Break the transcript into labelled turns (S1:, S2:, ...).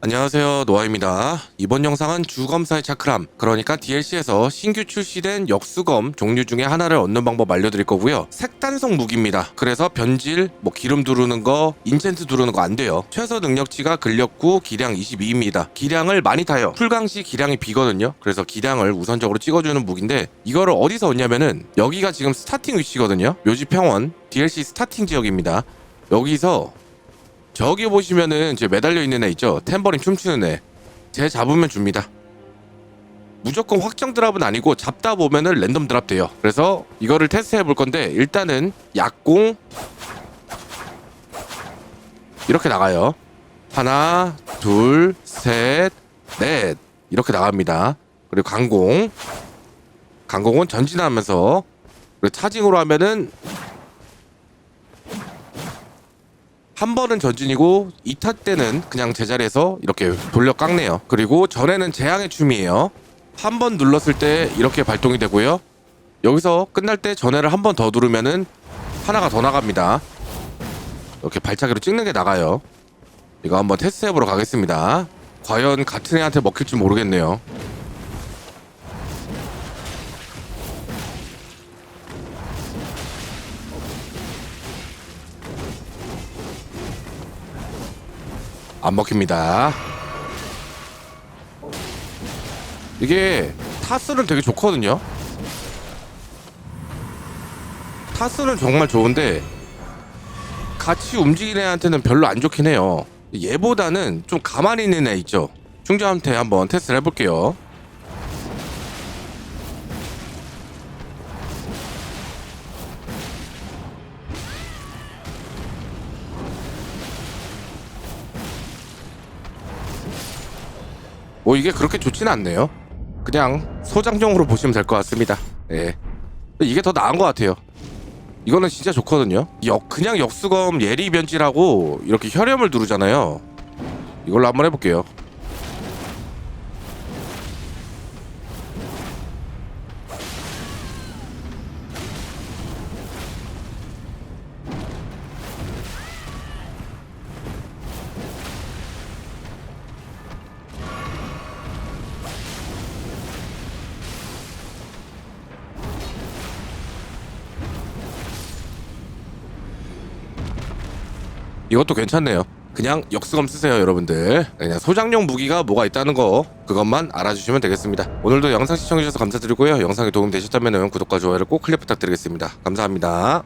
S1: 안녕하세요. 노아입니다. 이번 영상은 주검사의 차크람 그러니까 DLC에서 신규 출시된 역수검 종류 중에 하나를 얻는 방법 알려드릴 거고요. 색단성 무기입니다. 그래서 변질 뭐 기름 두르는 거 인챈트 두르는 거 안 돼요. 최소 능력치가 근력구 기량 22입니다. 기량을 많이 타요. 풀강시 기량이 비거든요. 그래서 기량을 우선적으로 찍어주는 무기인데 이거를 어디서 얻냐면은 여기가 지금 스타팅 위치거든요. 묘지평원 DLC 스타팅 지역입니다. 여기서 저기 보시면은 이제 매달려 있는 애 있죠? 탬버린 춤추는 애. 쟤 잡으면 줍니다. 무조건 확정 드랍은 아니고 잡다 보면은 랜덤 드랍 돼요. 그래서 이거를 테스트 해 볼 건데 일단은 약공 이렇게 나가요. 하나, 둘, 셋, 넷 이렇게 나갑니다. 그리고 강공 강공은 전진하면서 그리고 차징으로 하면은 한 번은 전진이고 2타 때는 그냥 제자리에서 이렇게 돌려 깎네요. 그리고 전에는 재앙의 춤이에요. 한 번 눌렀을 때 이렇게 발동이 되고요. 여기서 끝날 때 전해를 한 번 더 누르면은 하나가 더 나갑니다. 이렇게 발차기로 찍는 게 나가요. 이거 한번 테스트 해보러 가겠습니다. 과연 같은 애한테 먹힐지 모르겠네요. 안 먹힙니다. 이게 타스는 되게 좋거든요. 타스는 정말 좋은데 같이 움직이는 애한테는 별로 안 좋긴 해요. 얘보다는 좀 가만히 있는 애 있죠. 충전한테 한번 테스트를 해볼게요. 뭐 이게 그렇게 좋지는 않네요. 그냥 소장용으로 보시면 될 것 같습니다. 예. 이게 더 나은 것 같아요. 이거는 진짜 좋거든요. 역 그냥 역수검 예리 변질하고 이렇게 혈염을 누르잖아요. 이걸로 한번 해볼게요. 이것도 괜찮네요. 그냥 역수검 쓰세요, 여러분들. 그냥 소장용 무기가 뭐가 있다는 거 그것만 알아주시면 되겠습니다. 오늘도 영상 시청해주셔서 감사드리고요. 영상이 도움 되셨다면 구독과 좋아요를 꼭 클릭 부탁드리겠습니다. 감사합니다.